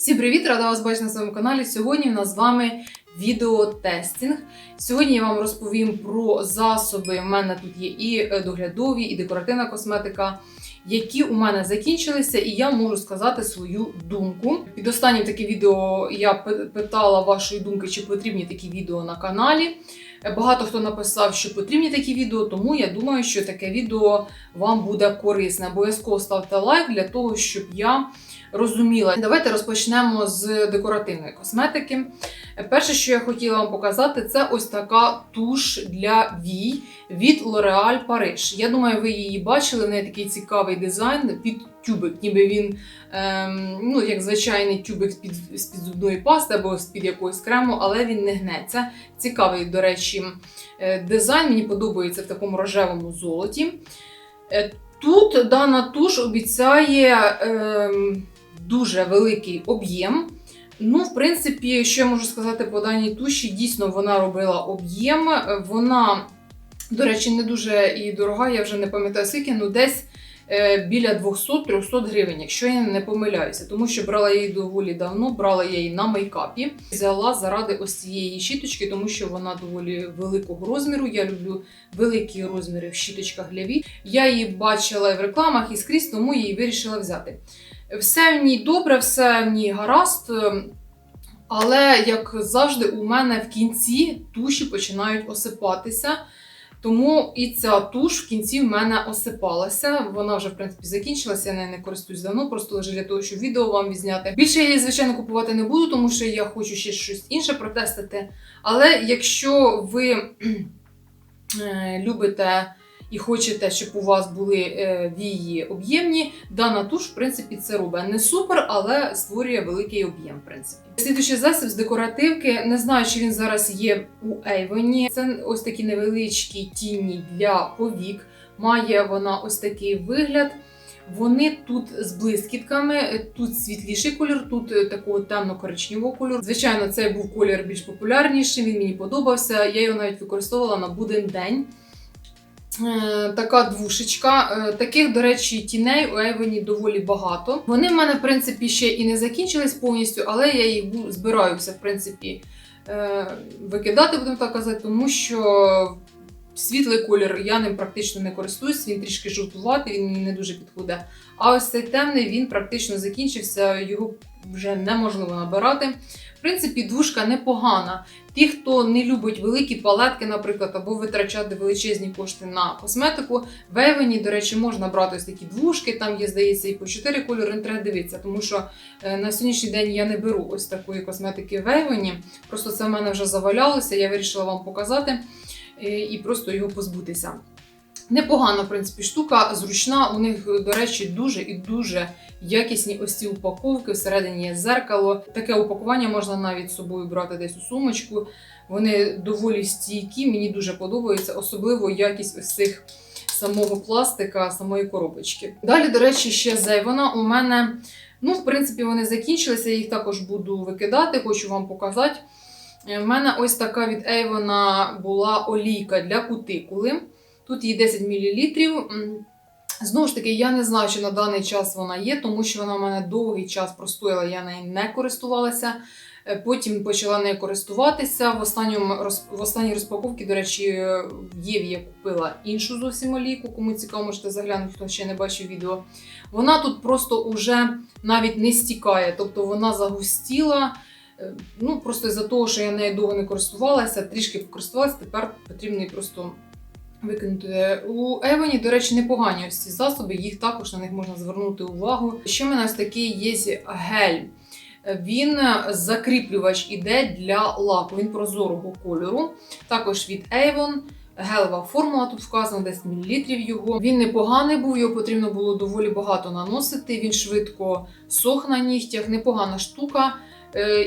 Всім привіт! Рада вас бачити на своєму каналі. Сьогодні в нас з вами відеотестінг. Сьогодні я вам розповім про засоби. У мене тут є і е, доглядові, і декоративна косметика, які у мене закінчилися, і я можу сказати свою думку. Під останнім таке відео я питала вашої думки, чи потрібні такі відео на каналі. Багато хто написав, що потрібні такі відео, тому я думаю, що таке відео вам буде корисне. Обов'язково ставте лайк для того, щоб я розуміла. Давайте розпочнемо з декоративної косметики. Перше, що я хотіла вам показати, це ось така туш для вій від L'Oréal Paris. Я думаю, ви її бачили. В неї такий цікавий дизайн під тюбик, ніби він, ем, ну, як звичайний тюбик з-під, зубної пасти або з-під якогось крему, але він не гнеться. Цікавий, до речі, е, дизайн. Мені подобається в такому рожевому золоті. Е, Тут дана туш обіцяє ем, дуже великий об'єм. Ну, в принципі, що я можу сказати по даній туші, дійсно вона робила об'єм. Е, Вона, до речі, не дуже і дорога, я вже не пам'ятаю скільки, ну десь е, біля 200-300 гривень, якщо я не помиляюся, тому що брала її доволі давно, брала я її на мейкапі. Взяла заради ось цієї щіточки, тому що вона доволі великого розміру. Я люблю великі розміри в щіточках для вій. Я її бачила в рекламах і скрізь, тому її вирішила взяти. Все в ній добре, все в ній гаразд. ем, Але, як завжди, у мене в кінці туші починають осипатися. Тому і ця туш в кінці в мене осипалася. Вона вже, в принципі, закінчилася, я нею не користуюсь давно, просто лише для того, щоб відео вам відзняти. Більше я її, звичайно, купувати не буду, тому що я хочу ще щось інше протестити. Але якщо ви е, любите і хочете, щоб у вас були е, вії об'ємні, дана туш, в принципі, це робить. Не супер, але створює великий об'єм, в принципі. Слідуючий засіб з декоративки. Не знаю, чи він зараз є у Ейвоні. Це ось такі невеличкі тіні для повік. Має вона ось такий вигляд. Вони тут з блискітками, тут світліший колір, тут е, такого темно-коричневого кольору. Звичайно, цей був колір більш популярніший, він мені подобався. Я його навіть використовувала на буден день. Е, Така двушечка. Е, Таких, до речі, тіней у Ейвені доволі багато. Вони в мене, в принципі, ще і не закінчились повністю, але я їх збираюся, в принципі, е, викидати, будемо так казати, тому що світлий колір я ним практично не користуюсь, він трішки жовтуватий, він мені не дуже підходить. А ось цей темний він практично закінчився, його вже неможливо набирати. В принципі, двушка непогана. Ті, хто не любить великі палетки, наприклад, або витрачати величезні кошти на косметику, в Ейвені, до речі, можна брати ось такі двушки, там є, здається, і по 4 кольори, не треба дивитися, тому що е, на сьогоднішній день я не беру ось такої косметики в Ейвені. Просто це в мене вже завалялося, я вирішила вам показати е, і просто його позбутися. Непогана, в принципі, штука, зручна. У них, до речі, дуже і дуже якісні ось ці упаковки. Всередині є зеркало. Таке упакування можна навіть з собою брати десь у сумочку. Вони доволі стійкі, мені дуже подобаються, особливо якість ось цих самого пластика, самої коробочки. Далі, до речі, ще зейвона. У мене, ну, в принципі, вони закінчилися, я їх також буду викидати, хочу вам показати. У мене ось така від Avon була олійка для кутикули. Тут її 10 мл. Знову ж таки, я не знаю, чи на даний час вона є, тому що вона в мене довгий час простояла, я нею не користувалася. Е, Потім почала нею користуватися. В, останньому, в останній розпаковці, до речі, е, Єві я купила іншу зовсім олійку. Кому цікаво, можете заглянути, хто ще не бачив відео. Вона тут просто уже навіть не стікає, тобто вона загустіла. Е, Ну, просто із-за того, що я нею довго не користувалася, трішки покористувалася, тепер потрібно її просто викинути. У Евані, до речі, непогані ось ці засоби, їх також на них можна звернути увагу. Ще в ось такий є гель. Він закріплювач іде для лаку, він прозорого кольору. Також від Avon. Гелева формула тут вказано 10 мл його. Він непоганий був, його потрібно було доволі багато наносити. Він швидко сох на нігтях, непогана штука е,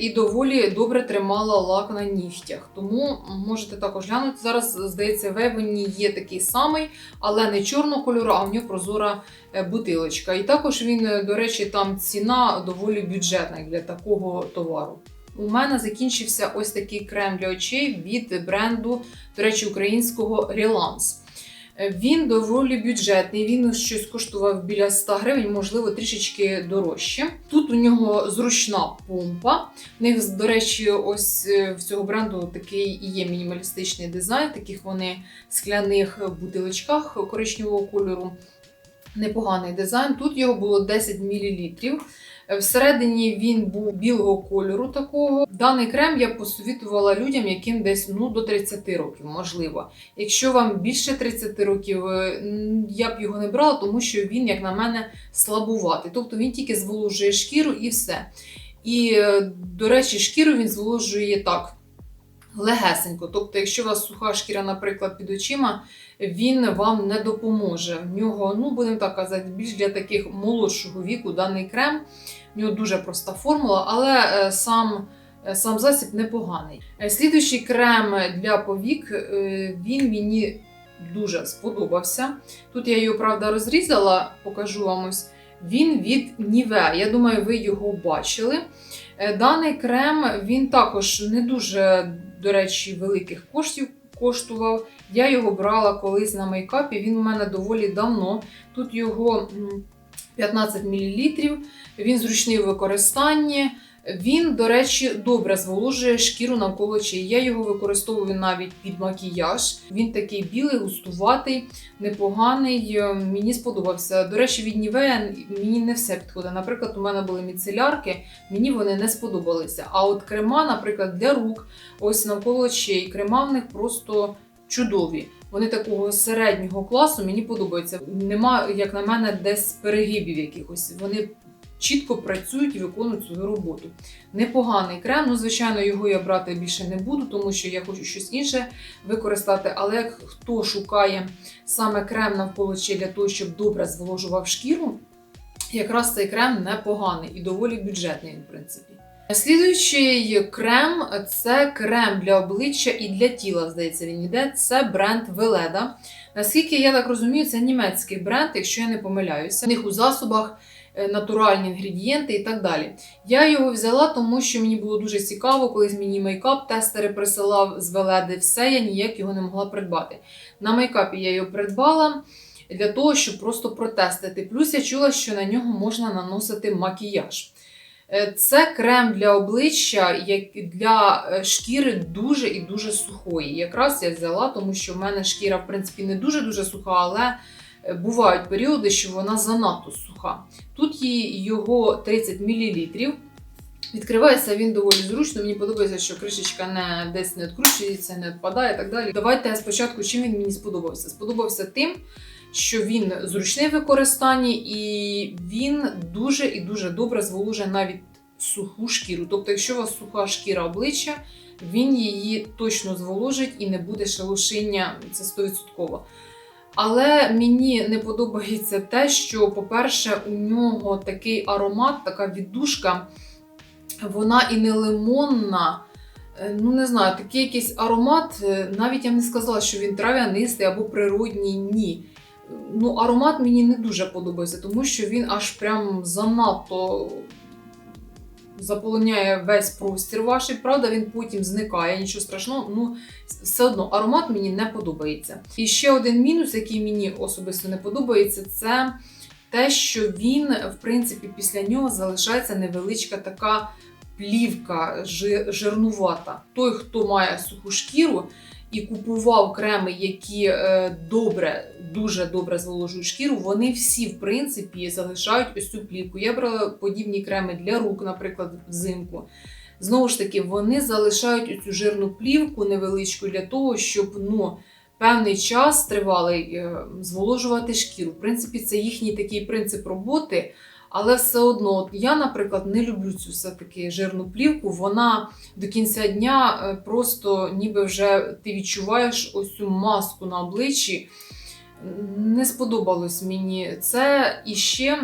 і доволі добре тримала лак на нігтях. Тому можете також глянути. Зараз, здається, в Евені є такий самий, але не чорного кольору, а в нього прозора е, бутилочка. І також він, е, до речі, там ціна доволі бюджетна для такого товару. У мене закінчився ось такий крем для очей від бренду, до речі, українського Relance. Е, Він доволі бюджетний. Він щось коштував біля 100 гривень, можливо, трішечки дорожче. Тут у нього зручна помпа. В них, до речі, ось е, в цього бренду такий і є мінімалістичний дизайн. Таких вони скляних бутилочках коричневого кольору. Непоганий дизайн. Тут його було 10 мл. Всередині він був білого кольору такого. Даний крем я посовітувала людям, яким десь ну, до 30 років, можливо. Якщо вам більше 30 років, е, я б його не брала, тому що він, як на мене, слабуватий. Тобто він тільки зволожує шкіру і все. І, е, до речі, шкіру він зволожує так. Легесенько. Тобто, якщо у вас суха шкіра, наприклад, під очима, він вам не допоможе. В нього, ну будемо так казати, більш для таких молодшого віку даний крем. В нього дуже проста формула, але е, сам, е, сам засіб непоганий. Е, Слідуючий крем для повік, він мені дуже сподобався. Тут я його, правда, розрізала, покажу вам ось. Він від Ніве. Я думаю, ви його бачили. Даний крем він також не дуже, до речі, великих коштів коштував. Я його брала колись на мейкапі. Він у мене доволі давно. Тут його 15 мл. Він зручний в використанні. Він, до речі, добре зволожує шкіру навколо очей. Я його використовую навіть під макіяж. Він такий білий, густуватий, непоганий. Е, Мені сподобався. До речі, від Нівея мені не все підходить. Наприклад, у мене були міцелярки, мені вони не сподобалися. А от крема, наприклад, для рук, ось навколо очей, крема в них просто чудові. Вони такого середнього класу мені подобаються. Нема, як на мене, десь перегибів якихось. Вони чітко працюють і виконують свою роботу. Непоганий крем. Ну, звичайно, його я брати більше не буду, тому що я хочу щось інше використати. Але хто шукає саме крем навколо очей для того, щоб добре зволожував шкіру, якраз цей крем непоганий і доволі бюджетний, в принципі. Слідуючий крем це крем для обличчя і для тіла, здається, він йде. Це бренд Веледа. Наскільки я так розумію, це німецький бренд, якщо я не помиляюся. У них у засобах натуральні інгредієнти і так далі. Я його взяла, тому що мені було дуже цікаво, колись мені мейкап-тестери присилав з Веледи, все, я ніяк його не могла придбати. На мейкапі я його придбала для того, щоб просто протестити. Плюс я чула, що на нього можна наносити макіяж. Е, Це крем для обличчя, як для е, шкіри дуже і дуже сухої. Якраз я взяла, тому що в мене шкіра, в принципі, не дуже-дуже суха, але е, бувають періоди, що вона занадто суха. Тут є його 30 мл. Відкривається він доволі зручно. Мені подобається, що кришечка не десь не відкручується, не відпадає і так далі. Давайте спочатку, чим він мені сподобався. Сподобався тим, що він зручний в використанні і він дуже і дуже добре зволожує навіть суху шкіру. Тобто, якщо у вас суха шкіра обличчя, він її точно зволожить і не буде шелушиння, це 100%. Але мені не подобається те, що, по-перше, у нього такий аромат, така віддушка, вона і не лимонна. Е, Ну, не знаю, такий якийсь аромат, е, навіть я б не сказала, що він трав'янистий або природній, ні. Ну, аромат мені не дуже подобається, тому що він аж прям занадто заполоняє весь простір ваш. Правда, він потім зникає, нічого страшного. Ну, все одно аромат мені не подобається. І ще один мінус, який мені особисто не подобається, це те, що він, в принципі, після нього залишається невеличка така плівка жирнувата. Той, хто має суху шкіру і купував креми, які е, добре, дуже добре зволожують шкіру, вони всі, в принципі, залишають ось цю плівку. Я брала подібні креми для рук, наприклад, взимку. Знову ж таки, вони залишають цю жирну плівку невеличку для того, щоб ну, певний час тривалий е, зволожувати шкіру. В принципі, це їхній такий принцип роботи. Але все одно, я, наприклад, не люблю цю все-таки жирну плівку. Вона до кінця дня е, просто ніби вже ти відчуваєш ось цю маску на обличчі. Не сподобалось мені це. І ще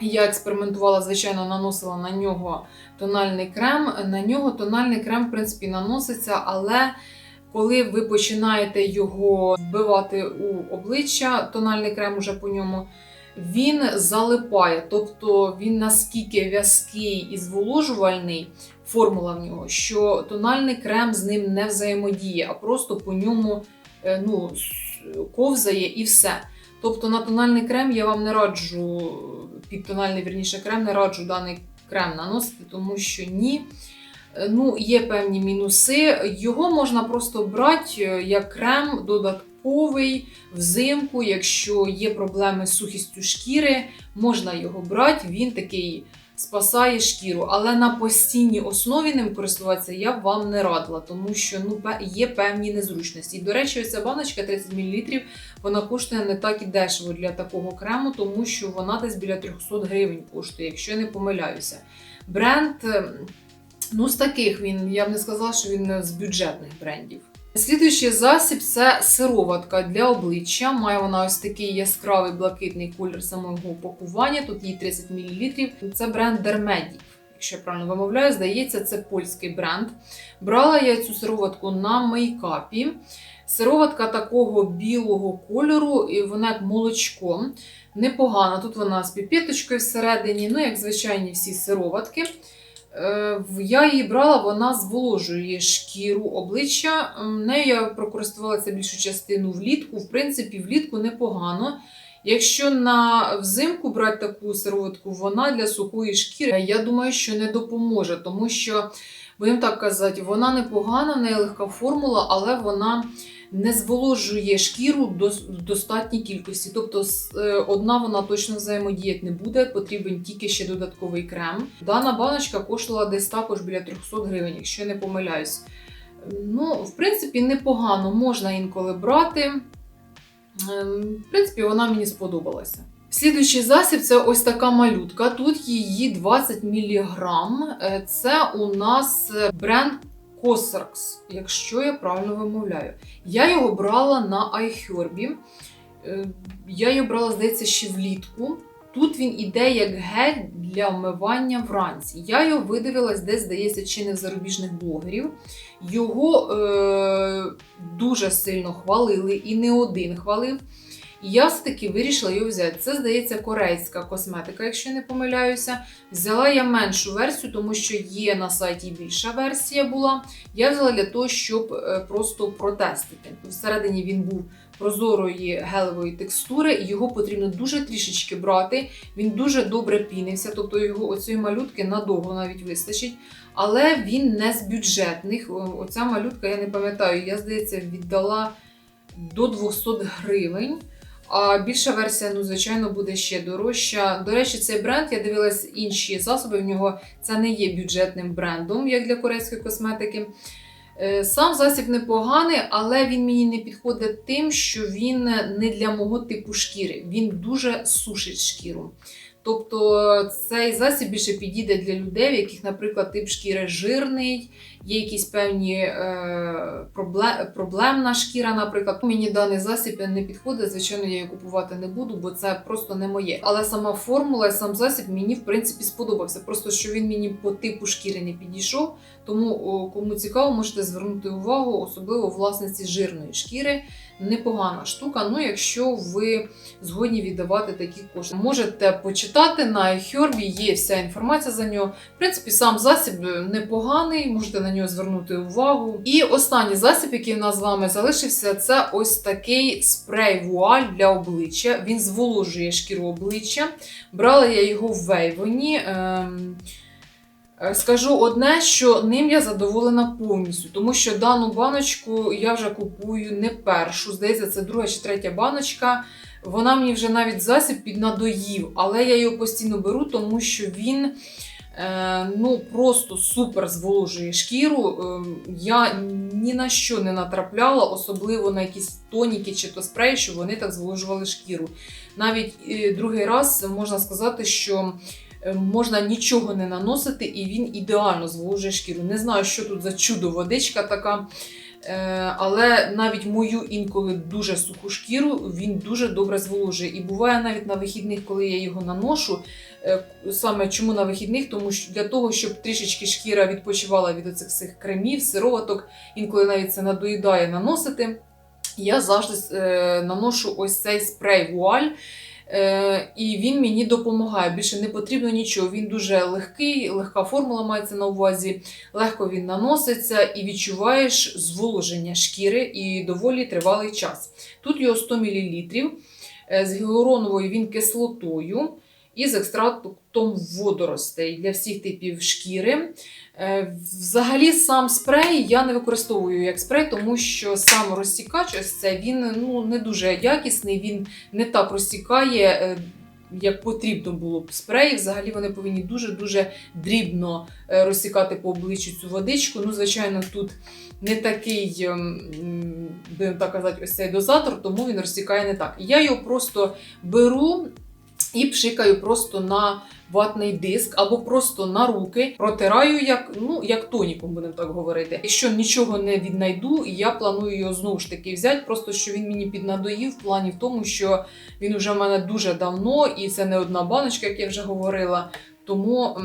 я експериментувала, звичайно, наносила на нього тональний крем. На нього тональний крем, в принципі, наноситься, але коли ви починаєте його вбивати у обличчя, тональний крем уже по ньому. Він залипає, тобто він наскільки в'язкий і зволожувальний, формула в нього, що тональний крем з ним не взаємодіє, а просто по ньому е, ну, ковзає і все. Тобто на тональний крем я вам не раджу, під тональний вірніше крем, не раджу даний крем наносити, тому що ні. Е, Ну, є певні мінуси. Його можна просто брати е, як крем додатковий взимку, якщо є проблеми з сухістю шкіри, можна його брати. Він такий спасає шкіру. Але на постійній основі ним користуватися я б вам не радила, тому що ну, є певні незручності. І, до речі, ця баночка 30 мл, вона коштує не так і дешево для такого крему, тому що вона десь біля 300 гривень коштує, якщо я не помиляюся. Бренд, ем, ну з таких він, я б не сказала, що він з бюджетних брендів. Слідуючий засіб це сироватка для обличчя. Має вона ось такий яскравий блакитний колір самого упакування. Тут їй 30 мл. Це бренд Dermedic. Якщо я правильно вимовляю, здається, це польський бренд. Брала я цю сироватку на мейкапі. Сироватка такого білого кольору, і вона як молочко. Непогана. Тут вона з піпеточкою всередині, ну, як звичайні всі сироватки. Е, Я її брала, вона зволожує шкіру обличчя. Нею я прокористувалася більшу частину влітку. В принципі, влітку непогано. Якщо на взимку брати таку сироватку, вона для сухої шкіри, я думаю, що не допоможе, тому що, будемо так казати, вона непогана, в неї легка формула, але вона не зволожує шкіру до достатній кількості. Тобто, е, одна вона точно взаємодіяти не буде, потрібен тільки ще додатковий крем. Дана баночка коштувала десь також біля 300 гривень, якщо я не помиляюсь. Ну, в принципі, непогано, можна інколи брати. Ем, В принципі, вона мені сподобалася. Слідуючий засіб це ось така малютка. Тут її 20 мг. Це у нас е, бренд Cosrx, якщо я правильно вимовляю. Я його брала на iHerb. Е, Я його брала, здається, ще влітку. Тут він іде як гель для вмивання вранці. Я його видивилась десь, здається, чи не в зарубіжних блогерів. Його е, дуже сильно хвалили, і не один хвалив. Я все-таки вирішила його взяти. Це, здається, корейська косметика, якщо не помиляюся. Взяла я меншу версію, тому що є на сайті більша версія була. Я взяла для того, щоб е, просто протестити. Всередині він був прозорої гелевої текстури, і його потрібно дуже трішечки брати. Він дуже добре пінився, тобто його оцієї малютки надовго навіть вистачить. Але він не з бюджетних. Оця малютка, я не пам'ятаю, я здається, віддала до 200 гривень. А більша версія, ну, звичайно, буде ще дорожча. До речі, цей бренд, я дивилась інші засоби. В нього це не є бюджетним брендом, як для корейської косметики. Е, Сам засіб непоганий, але він мені не підходить тим, що він не для мого типу шкіри. Він дуже сушить шкіру. Тобто цей засіб більше підійде для людей, в яких, наприклад, тип шкіри жирний, є якісь певні е, пробле- проблемна шкіра, наприклад. Мені даний засіб не підходить, звичайно, я його купувати не буду, бо це просто не моє. Але сама формула сам засіб мені в принципі сподобався. Просто що він мені по типу шкіри не підійшов. Тому кому цікаво, можете звернути увагу, особливо власниці жирної шкіри. Непогана штука. Ну, якщо ви згодні віддавати такі кошти, можете почитати на iHerb, є вся інформація за нього. В принципі, сам засіб непоганий, можете на нього звернути увагу. І останній засіб, який в нас з вами залишився, це ось такий спрей вуаль для обличчя. Він зволожує шкіру обличчя. Брала я його в Вейвоні. Ем... Е, Скажу одне, що ним я задоволена повністю, тому що дану баночку я вже купую не першу. Здається, це друга чи третя баночка. Вона мені вже навіть засіб піднадоїв, але я його постійно беру, тому що він е, ну, просто супер зволожує шкіру. Е, я ні на що не натрапляла, особливо на якісь тоніки чи то спреї, що вони так зволожували шкіру. Навіть другий раз можна сказати, що можна нічого не наносити, і він ідеально зволожує шкіру. Не знаю, що тут за чудо водичка така. Е, Але навіть мою інколи дуже суху шкіру він дуже добре зволожує. І буває навіть на вихідних, коли я його наношу. е, Саме чому на вихідних? Тому що для того, щоб трішечки шкіра відпочивала від оцих всіх кремів, сироваток, інколи навіть це надоїдає наносити. Я завжди е, наношу ось цей спрей вуаль. Е, і він мені допомагає. Більше не потрібно нічого. Він дуже легкий, легка формула мається на увазі, легко він наноситься і відчуваєш зволоження шкіри і доволі тривалий час. Тут його 100 мл. Е, З гіалуроновою він кислотою і з екстрактом водоростей для всіх типів шкіри. Е, Взагалі, сам спрей я не використовую як спрей, тому що сам розсікач, ось це він ну, не дуже якісний, він не так розсікає, е, як потрібно було б спреї. Взагалі вони повинні дуже-дуже дрібно е, розсікати по обличчю цю водичку. Ну, звичайно, тут не такий, ем, будемо так казати, ось цей дозатор, тому він розсікає не так. Я його просто беру і пшикаю просто на ватний диск або просто на руки, протираю як, ну, як тоніком, будемо так говорити. Якщо нічого не віднайду, я планую його знову ж таки взяти, просто що він мені піднадоїв в плані в тому, що він вже в мене дуже давно, і це не одна баночка, як я вже говорила. Тому.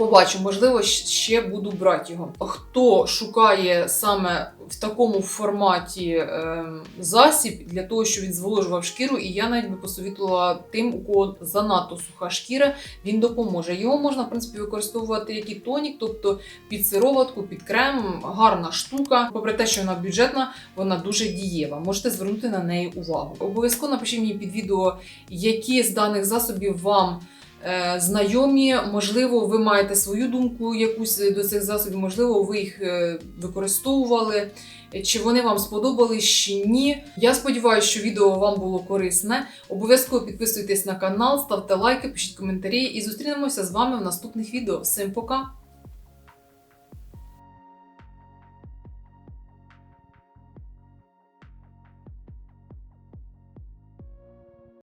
Побачу, можливо, ще буду брати його. Хто шукає саме в такому форматі ем, засіб для того, щоб він зволожував шкіру, і я навіть би посовітувала тим, у кого занадто суха шкіра, він допоможе. Його можна, в принципі, використовувати як і тонік, тобто під сироватку, під крем, гарна штука. Попри те, що вона бюджетна, вона дуже дієва. Можете звернути на неї увагу. Обов'язково напишіть мені під відео, які з даних засобів вам. Е, Знайомі, можливо, ви маєте свою думку якусь до цих засобів, можливо, ви їх е, використовували, чи вони вам сподобались, чи ні. Я сподіваюся, що відео вам було корисне. Обов'язково підписуйтесь на канал, ставте лайки, пишіть коментарі і зустрінемося з вами в наступних відео. Всім пока!